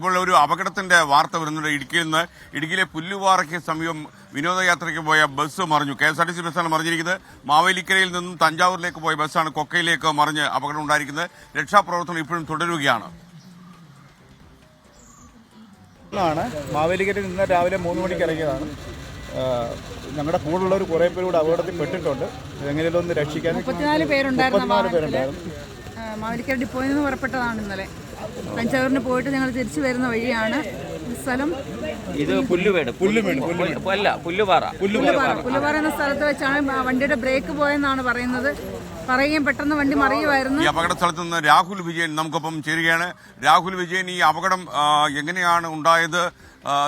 ഇപ്പോൾ ഒരു അപകടത്തിന്റെ വാർത്ത വരുന്നുണ്ട്. ഇടുക്കിയിൽ നിന്ന് ഇടുക്കിയിലെ പുല്ലുപാറയ്ക്ക് സമീപം വിനോദയാത്രയ്ക്ക് പോയ ബസ് മറിഞ്ഞു. K S R T C ബസ്സാണ് മറിഞ്ഞിരിക്കുന്നത്. മാവേലിക്കരയിൽ നിന്നും തഞ്ചാവൂരിലേക്ക് പോയ ബസ്സാണ് കൊക്കയിലേക്ക് മറിഞ്ഞ് അപകടം ഉണ്ടായിരിക്കുന്നത്. രക്ഷാപ്രവർത്തനം ഇപ്പോഴും തുടരുകയാണ്. ആണ്. മാവേലിക്കരയിൽ നിന്ന് രാവിലെ മൂന്ന് മണിക്ക് ഇറങ്ങിയതാണ്. ഞങ്ങളുടെ കൂടെയുള്ളവർ കുറേ പേര് കൂടെ അപകടത്തിൽ പെട്ടിട്ടുണ്ട്. എങ്ങനെയും ഒന്ന് രക്ഷിക്കാൻ മുപ്പത്തിനാല് പേരുണ്ടായിരുന്നു മാവേലിക്കര ഡിപ്പോയിൽ നിന്ന് പുറപ്പെട്ടതാണ് ഇന്നലെ. തഞ്ചാവൂരിന് പോയിട്ട് ഞങ്ങൾ തിരിച്ചു വരുന്ന വഴിയാണ് സ്ഥലം. ഇത് പുല്ലുവേട്. പുല്ലുമേട് അല്ല പുല്ലുപാറ. പുല്ലുപാറ. പുല്ലുപാറ. എന്ന സ്ഥലത്ത് വെച്ചാണ് വണ്ടിയുടെ ബ്രേക്ക് പോയെന്നാണ് പറയുന്നത്. പറയുകയും പെട്ടെന്ന് വണ്ടി മറിയുമായിരുന്നു. ഈ അപകട സ്ഥലത്ത് നിന്ന് രാഹുൽ വിജയൻ നമുക്കൊപ്പം ചേരുകയാണ്. രാഹുൽ വിജയൻ ഈ അപകടം എങ്ങനെയാണ് ഉണ്ടായത്?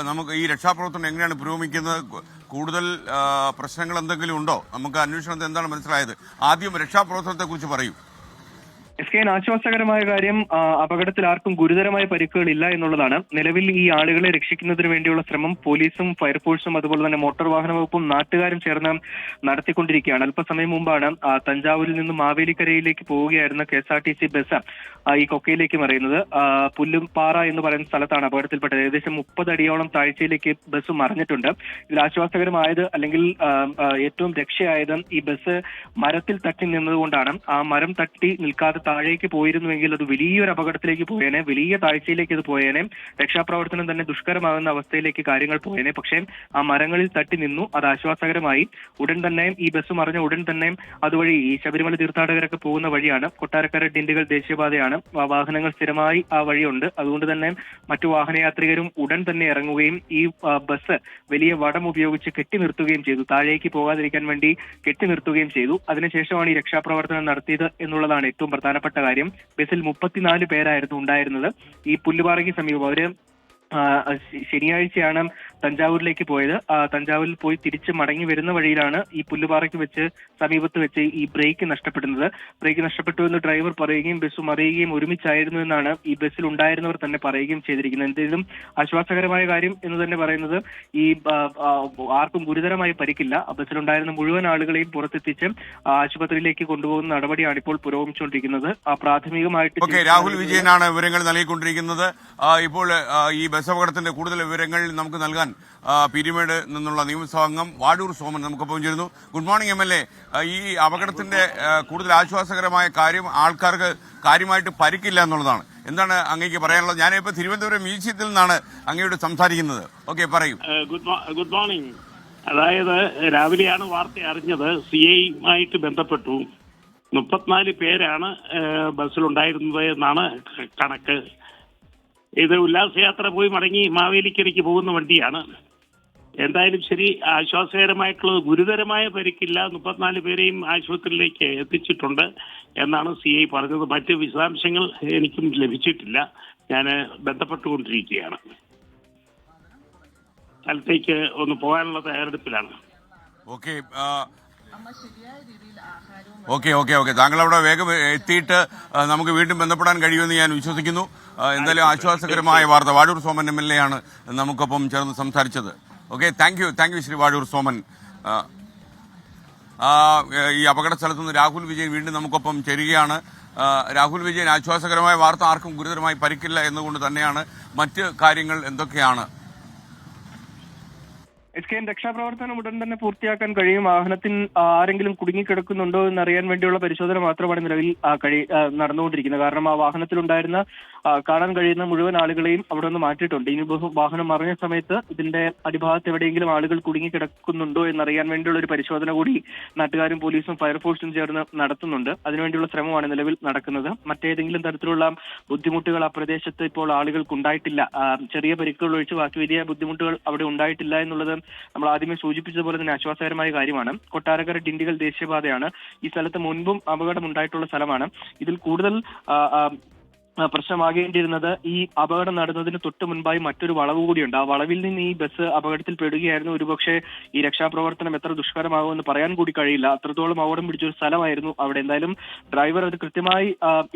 നമുക്ക് ഈ രക്ഷാപ്രവർത്തനം എങ്ങനെയാണ് പുരോഗമിക്കുന്നത്? കൂടുതൽ പ്രശ്നങ്ങൾ എന്തെങ്കിലും ഉണ്ടോ? നമുക്ക് അന്വേഷണത്തിൽ എന്താണ് മനസ്സിലായത്? ആദ്യം രക്ഷാപ്രവർത്തനത്തെ കുറിച്ച് പറയൂ. എസ് കെ ആശ്വാസകരമായ കാര്യം അപകടത്തിൽ ആർക്കും ഗുരുതരമായ പരിക്കുകളില്ല എന്നുള്ളതാണ്. നിലവിൽ ഈ ആളുകളെ രക്ഷിക്കുന്നതിന് വേണ്ടിയുള്ള ശ്രമം പോലീസും ഫയർഫോഴ്സും അതുപോലെ തന്നെ മോട്ടോർ വാഹന വകുപ്പും നാട്ടുകാരും ചേർന്ന് നടത്തിക്കൊണ്ടിരിക്കുകയാണ്. അല്പസമയം മുമ്പാണ് തഞ്ചാവൂരിൽ നിന്നും മാവേലിക്കരയിലേക്ക് പോവുകയായിരുന്ന K S R T C bus ഈ കൊക്കയിലേക്ക് മറിയുന്നത്. പുല്ലുംപാറ എന്ന് പറയുന്ന സ്ഥലത്താണ് അപകടത്തിൽപ്പെട്ടത്. ഏകദേശം മുപ്പത് അടിയോളം താഴ്ചയിലേക്ക് ബസ് മറിഞ്ഞിട്ടുണ്ട്. ഇതിൽ ആശ്വാസകരമായത് അല്ലെങ്കിൽ ഏറ്റവും രക്ഷയായത് ഈ ബസ് മരത്തിൽ തട്ടി നിന്നതുകൊണ്ടാണ്. ആ മരം തട്ടി നിൽക്കാതെ താഴേക്ക് പോയിരുന്നുവെങ്കിൽ അത് വലിയൊരു അപകടത്തിലേക്ക് പോയേനെ വലിയ താഴ്ചയിലേക്ക് അത് പോയേനെ രക്ഷാപ്രവർത്തനം തന്നെ ദുഷ്കരമാകുന്ന അവസ്ഥയിലേക്ക് കാര്യങ്ങൾ പോയേനെ. പക്ഷേ ആ മരങ്ങളിൽ തട്ടി നിന്നു അത് ആശ്വാസകരമായി. ഉടൻ തന്നെ ഈ ബസ് മറിഞ്ഞ ഉടൻ തന്നെ അതുവഴി ഈ ശബരിമല തീർത്ഥാടകരൊക്കെ പോകുന്ന വഴിയാണ്. കൊട്ടാരക്കര ഡിണ്ടുകൾ ദേശീയപാതയാണ്. വാഹനങ്ങൾ സ്ഥിരമായി ആ വഴിയുണ്ട്. അതുകൊണ്ട് തന്നെ മറ്റു വാഹനയാത്രികരും ഉടൻ തന്നെ ഇറങ്ങുകയും ഈ ബസ് വലിയ വടം ഉപയോഗിച്ച് കെട്ടി നിർത്തുകയും ചെയ്തു. താഴേക്ക് പോകാതിരിക്കാൻ വേണ്ടി കെട്ടി നിർത്തുകയും ചെയ്തു. അതിനുശേഷമാണ് ഈ രക്ഷാപ്രവർത്തനം നടത്തിയത് എന്നുള്ളതാണ് ഏറ്റവും പ്രധാനപ്പെട്ട കാര്യം ബസിൽ മുപ്പത്തിനാല് പേരായിരുന്നു ഉണ്ടായിരുന്നത്. ഈ പുല്ലുപാറയ്ക്ക് സമീപം അവർ ശനിയാഴ്ചയാണ് തഞ്ചാവൂരിലേക്ക് പോയത്. തഞ്ചാവൂരിൽ പോയി തിരിച്ച് മടങ്ങി വരുന്ന വഴിയിലാണ് ഈ പുല്ലുപാറയ്ക്ക് വെച്ച് സമീപത്ത് വെച്ച് ഈ ബ്രേക്ക് നഷ്ടപ്പെടുന്നത്. ബ്രേക്ക് നഷ്ടപ്പെട്ടു എന്ന് ഡ്രൈവർ പറയുകയും ബസ് മറിയുകയും ഒരുമിച്ചായിരുന്നു എന്നാണ് ഈ ബസ്സിൽ ഉണ്ടായിരുന്നവർ തന്നെ പറയുകയും ചെയ്തിരിക്കുന്നത്. എന്തെങ്കിലും ആശ്വാസകരമായ കാര്യം എന്ന് തന്നെ പറയുന്നത് ഈ ആർക്കും ഗുരുതരമായി പരിക്കില്ല. ബസ്സിലുണ്ടായിരുന്ന മുഴുവൻ ആളുകളെയും പുറത്തെത്തിച്ച് ആശുപത്രിയിലേക്ക് കൊണ്ടുപോകുന്ന നടപടിയാണ് ഇപ്പോൾ പുരോഗമിച്ചുകൊണ്ടിരിക്കുന്നത്. പ്രാഥമികമായിട്ട് രാഹുൽ വിജയനാണ് വിവരങ്ങൾ നൽകിക്കൊണ്ടിരിക്കുന്നത്. ഇപ്പോൾ ഈ ബസ് അപകടത്തിന്റെ കൂടുതൽ വിവരങ്ങൾ നമുക്ക് നൽകാൻ പീരുമേട് നിന്നുള്ള നിയമസഭാ അംഗം വാടൂർ സോമൻ നമുക്കൊപ്പം ചേരുന്നു. ഗുഡ് മോർണിംഗ് എം ഈ അപകടത്തിന്റെ കൂടുതൽ ആശ്വാസകരമായ കാര്യം ആൾക്കാർക്ക് കാര്യമായിട്ട് പരിക്കില്ല എന്നുള്ളതാണ്. എന്താണ് അങ്ങേക്ക് പറയാനുള്ളത്? ഞാനിപ്പോൾ തിരുവനന്തപുരം മ്യൂസിയത്തിൽ നിന്നാണ് അങ്ങയോട് സംസാരിക്കുന്നത്. ഓക്കെ പറയൂ. Good morning. അതായത് രാവിലെയാണ് വാർത്ത അറിഞ്ഞത്. സി ഐയുമായിട്ട് ബന്ധപ്പെട്ടു. മുപ്പത്തിനാല് പേരാണ് ബസ്സിലുണ്ടായിരുന്നത് എന്നാണ് കണക്ക്. ഇത് ഉല്ലാസയാത്ര പോയി മടങ്ങി മാവേലിക്കരയ്ക്ക് പോകുന്ന വണ്ടിയാണ്. എന്തായാലും ശരി ആശ്വാസകരമായിട്ടുള്ളത് ഗുരുതരമായ പരിക്കില്ല. മുപ്പത്തിനാല് പേരെയും ആശുപത്രിയിലേക്ക് എത്തിച്ചിട്ടുണ്ട് എന്നാണ് സി ഐ പറഞ്ഞത്. മറ്റ് വിശദാംശങ്ങൾ എനിക്കും ലഭിച്ചിട്ടില്ല. ഞാൻ ബന്ധപ്പെട്ടുകൊണ്ടിരിക്കുകയാണ്. സ്ഥലത്തേക്ക് ഒന്ന് പോകാനുള്ള തയ്യാറെടുപ്പിലാണ്. Okay okay okay okay. താങ്കൾ അവിടെ വേഗം എത്തിയിട്ട് നമുക്ക് വീണ്ടും ബന്ധപ്പെടാൻ കഴിയുമെന്ന് ഞാൻ വിശ്വസിക്കുന്നു. എന്തായാലും ആശ്വാസകരമായ വാർത്ത. Vazhoor Soman M L A ആണ് നമുക്കൊപ്പം ചേർന്ന് സംസാരിച്ചത്. Okay thank you thank you Shri Vazhoor Soman. ഈ അപകട സ്ഥലത്ത് നിന്ന് രാഹുൽ വിജയൻ വീണ്ടും നമുക്കൊപ്പം ചേരുകയാണ്. രാഹുൽ വിജയൻ ആശ്വാസകരമായ വാർത്ത ആർക്കും ഗുരുതരമായി പരിക്കില്ല എന്നുകൊണ്ട് തന്നെയാണ് മറ്റ് കാര്യങ്ങൾ എന്തൊക്കെയാണ്? എസ് കെ എൻ രക്ഷാപ്രവർത്തനം ഉടൻ തന്നെ പൂർത്തിയാക്കാൻ കഴിയും. വാഹനത്തിൽ ആരെങ്കിലും കുടുങ്ങിക്കിടക്കുന്നുണ്ടോ എന്ന് അറിയാൻ വേണ്ടിയുള്ള പരിശോധന മാത്രമാണ് നിലവിൽ നടന്നുകൊണ്ടിരിക്കുന്നത്. കാരണം ആ വാഹനത്തിലുണ്ടായിരുന്ന കാണാൻ കഴിയുന്ന മുഴുവൻ ആളുകളെയും അവിടെ നിന്ന് മാറ്റിയിട്ടുണ്ട്. ഇനി വാഹനം മറിഞ്ഞ സമയത്ത് ഇതിന്റെ അടിഭാഗത്ത് എവിടെയെങ്കിലും ആളുകൾ കുടുങ്ങിക്കിടക്കുന്നുണ്ടോ എന്നറിയാൻ വേണ്ടിയുള്ള ഒരു പരിശോധന കൂടി നാട്ടുകാരും പോലീസും ഫയർഫോഴ്സും ചേർന്ന് നടത്തുന്നുണ്ട്. അതിനുവേണ്ടിയുള്ള ശ്രമമാണ് നിലവിൽ നടക്കുന്നത്. മറ്റേതെങ്കിലും തരത്തിലുള്ള ബുദ്ധിമുട്ടുകൾ ആ പ്രദേശത്ത് ഇപ്പോൾ ആളുകൾക്ക് ഉണ്ടായിട്ടില്ല ചെറിയ പരിക്കുകൾ ഒഴിച്ച് ബാക്കി വലിയ ബുദ്ധിമുട്ടുകൾ അവിടെ ഉണ്ടായിട്ടില്ല എന്നുള്ളത് നമ്മൾ ആദ്യമേ സൂചിപ്പിച്ചതുപോലെ തന്നെ ആശ്വാസകരമായ കാര്യമാണ്. കൊട്ടാരക്കര ഡിണ്ടിഗൽ ദേശീയപാതയാണ് ഈ സ്ഥലത്ത് മുൻപും അപകടം ഉണ്ടായിട്ടുള്ള സ്ഥലമാണ്. ഇതിൽ കൂടുതൽ പ്രശ്നമാകേണ്ടിയിരുന്നത് ഈ അപകടം നടന്നതിന് തൊട്ട് മുൻപായി മറ്റൊരു വളവ് കൂടിയുണ്ട്. ആ വളവിൽ നിന്ന് ഈ ബസ് അപകടത്തിൽ പെടുകയായിരുന്നു. ഒരുപക്ഷെ ഈ രക്ഷാപ്രവർത്തനം എത്ര ദുഷ്കരമാകുമെന്ന് പറയാൻ കൂടി കഴിയില്ല. അത്രത്തോളം അപകടം പിടിച്ചൊരു സ്ഥലമായിരുന്നു അവിടെ. എന്തായാലും ഡ്രൈവർ അത് കൃത്യമായി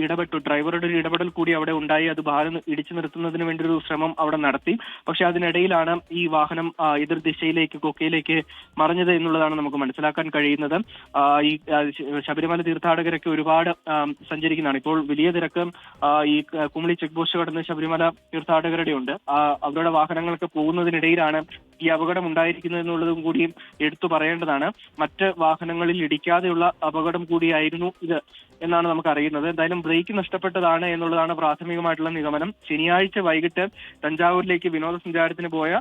ഇടപെട്ടു. ഡ്രൈവറുടെ ഒരു ഇടപെടൽ കൂടി അവിടെ ഉണ്ടായി. അത് ഭാരം ഇടിച്ചു നിർത്തുന്നതിന് വേണ്ടി ഒരു ശ്രമം അവിടെ നടത്തി. പക്ഷെ അതിനിടയിലാണ് ഈ വാഹനം എതിർ ദിശയിലേക്ക് കൊക്കയിലേക്ക് മറിഞ്ഞത് എന്നുള്ളതാണ് നമുക്ക് മനസ്സിലാക്കാൻ കഴിയുന്നത്. ഈ ശബരിമല തീർത്ഥാടകരൊക്കെ ഒരുപാട് സഞ്ചരിക്കുന്നതാണ്. ഇപ്പോൾ വലിയ തിരക്ക് ഈ കുമളി ചെക്ക് പോസ്റ്റ് കടന്ന് ശബരിമല തീർത്ഥാടകരുടെ ഉണ്ട് അവരുടെ വാഹനങ്ങളൊക്കെ പോകുന്നതിനിടയിലാണ് ഈ അപകടം ഉണ്ടായിരിക്കുന്നത് എന്നുള്ളതും കൂടി എടുത്തു പറയേണ്ടതാണ്. മറ്റ് വാഹനങ്ങളിൽ ഇടിക്കാതെയുള്ള അപകടം കൂടിയായിരുന്നു ഇത് എന്നാണ് നമുക്ക് അറിയുന്നത് എന്തായാലും ബ്രേക്ക് നഷ്ടപ്പെട്ടതാണ് എന്നുള്ളതാണ് പ്രാഥമികമായിട്ടുള്ള നിഗമനം. ശനിയാഴ്ച വൈകിട്ട് തഞ്ചാവൂരിലേക്ക് വിനോദസഞ്ചാരത്തിന് പോയ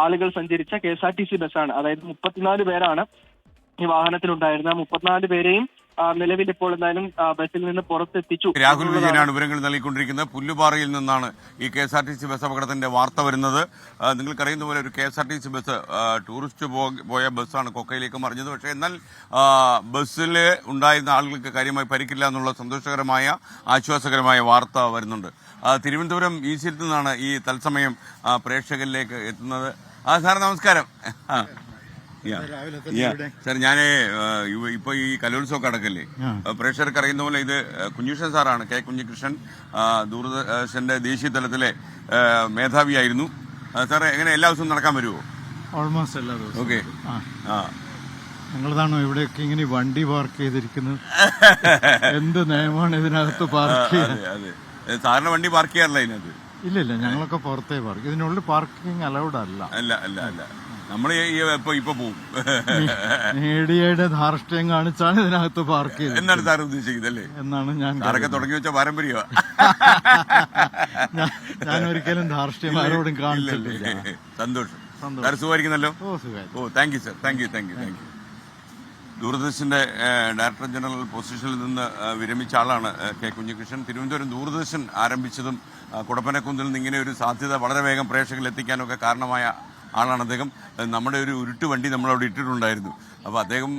ആളുകൾ സഞ്ചരിച്ച K S R T C ബസ്സാണ്. അതായത് മുപ്പത്തിനാല് പേരാണ് ഈ വാഹനത്തിലുണ്ടായിരുന്ന മുപ്പത്തിനാല് പേരെയും നിലവിൽ ഇപ്പോൾ എന്തായാലും ബസ്സിൽ നിന്ന് പുറത്തെത്തിച്ചു. രാഹുൽ വിജയനാണ് വിവരങ്ങൾ നൽകിക്കൊണ്ടിരിക്കുന്നത്. പുല്ലുപാറയിൽ നിന്നാണ് ഈ K S R T C bus അപകടത്തിന്റെ വാർത്ത വരുന്നത്. നിങ്ങൾക്കറിയുന്ന പോലെ ഒരു K S R T C bus tourist പോയ ബസ്സാണ് കൊക്കയിലേക്ക് മറിഞ്ഞത്. പക്ഷേ എന്നാൽ ബസ്സിൽ ഉണ്ടായിരുന്ന ആളുകൾക്ക് കാര്യമായി പരിക്കില്ല എന്നുള്ള സന്തോഷകരമായ ആശ്വാസകരമായ വാർത്ത വരുന്നുണ്ട്. തിരുവനന്തപുരം ഈ ഈസിൽ നിന്നാണ് ഈ തത്സമയം പ്രേക്ഷകരിലേക്ക് എത്തുന്നത്. ആ സാർ നമസ്കാരം. സാർ ഞാൻ ഇപ്പൊ ഈ കലോത്സവം കടക്കല്ലേ പ്രേക്ഷകർക്ക് അറിയുന്ന പോലെ ഇത് കുഞ്ഞുകൃഷ്ണൻ സാറാണ് കെ കുഞ്ഞികൃഷ്ണൻ ദൂരദർശന്റെ ദേശീയ തലത്തിലെ മേധാവിയായിരുന്നു. സാറേ എങ്ങനെ എല്ലാ ദിവസവും നടക്കാൻ വരുമോ ഓൾമോസ്റ്റ് എല്ലാ ദിവസവും. ഓക്കെ ആ. ഞങ്ങളതാണോ ഇവിടെയൊക്കെ ഇങ്ങനെ വണ്ടി പാർക്ക് ചെയ്തിരിക്കുന്നത്? എന്ത് നിയമമാണ് ഇതിനകത്ത് പാർക്ക് സാറിന് വണ്ടി പാർക്ക് ചെയ്യാറില്ല ഇതിനകത്ത്? ഇല്ല ഇല്ല ഞങ്ങളൊക്കെ പുറത്തേ പാർക്ക് ഇതിനുള്ളിൽ പാർക്കിംഗ് അലൗഡ് അല്ല. അല്ല അല്ല അല്ല. നമ്മൾ ഇപ്പൊ ഇപ്പൊ പോവും. മീഡിയയുടെ ധാർഷ്ട്യം കാണിച്ചാണ് ഇതിനകത്ത് പാർക്ക് ചെയ്തത്. എന്നാണ് സാർ ഉദ്ദേശിക്കുന്നത് എന്നാണ് ഞാൻ സാറൊക്കെ തുടങ്ങി വെച്ച പാരമ്പര്യ ഞാൻ- ഒരിക്കലും ധാർഷ്ട്യം ആരോടും കാണിച്ചില്ല സന്തോഷം. സാർ സുഖമായിരിക്കുന്നല്ലോ? ഓ thank you sir thank you thank you thank you ദൂരദർശന്റെ director general പൊസിഷനിൽ നിന്ന് വിരമിച്ച ആളാണ് കെ കുഞ്ഞികൃഷ്ണൻ. തിരുവനന്തപുരം ദൂരദർശൻ ആരംഭിച്ചതും കുടപ്പനക്കുന്നിൽ നിന്ന് ഇങ്ങനെ ഒരു സാധ്യത വളരെ വേഗം പ്രേക്ഷകരിൽ എത്തിക്കാനൊക്കെ കാരണമായ ആളാണ് അദ്ദേഹം. നമ്മുടെ ഒരു ഉരുട്ട് വണ്ടി നമ്മളവിടെ ഇട്ടിട്ടുണ്ടായിരുന്നു. അപ്പോൾ അദ്ദേഹം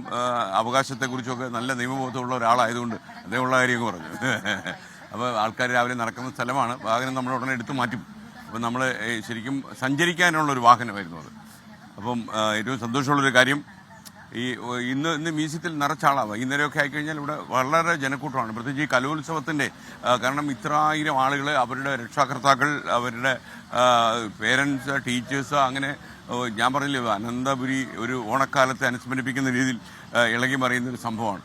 അവകാശത്തെക്കുറിച്ചൊക്കെ നല്ല നിയമബോധമുള്ള ഒരാളായതുകൊണ്ട് അദ്ദേഹമുള്ള കാര്യമൊക്കെ പറഞ്ഞു. അപ്പോൾ ആൾക്കാർ രാവിലെ നടക്കുന്ന സ്ഥലമാണ്. വാഹനം നമ്മൾ ഉടനെ എടുത്തു മാറ്റും. അപ്പം നമ്മൾ ശരിക്കും സഞ്ചരിക്കാനുള്ള ഒരു വാഹനമായിരുന്നു അത്. അപ്പം ഏറ്റവും സന്തോഷമുള്ളൊരു കാര്യം ഈ ഇന്ന് ഇന്ന് മ്യൂസിയത്തിൽ നിറച്ചാളാവുക ഇന്നലെയൊക്കെ ആയിക്കഴിഞ്ഞാൽ ഇവിടെ വളരെ ജനക്കൂട്ടമാണ്. പ്രത്യേകിച്ച് ഈ കലോത്സവത്തിന്റെ കാരണം ഇത്രായിരം ആളുകൾ അവരുടെ രക്ഷാകർത്താക്കൾ അവരുടെ പേരൻസ് ടീച്ചേഴ്സ് അങ്ങനെ ഞാൻ പറഞ്ഞില്ല അനന്തപുരി ഒരു ഓണക്കാലത്തെ അനുസ്മരിപ്പിക്കുന്ന രീതിയിൽ ഇളകി മറിയുന്ന ഒരു സംഭവമാണ്.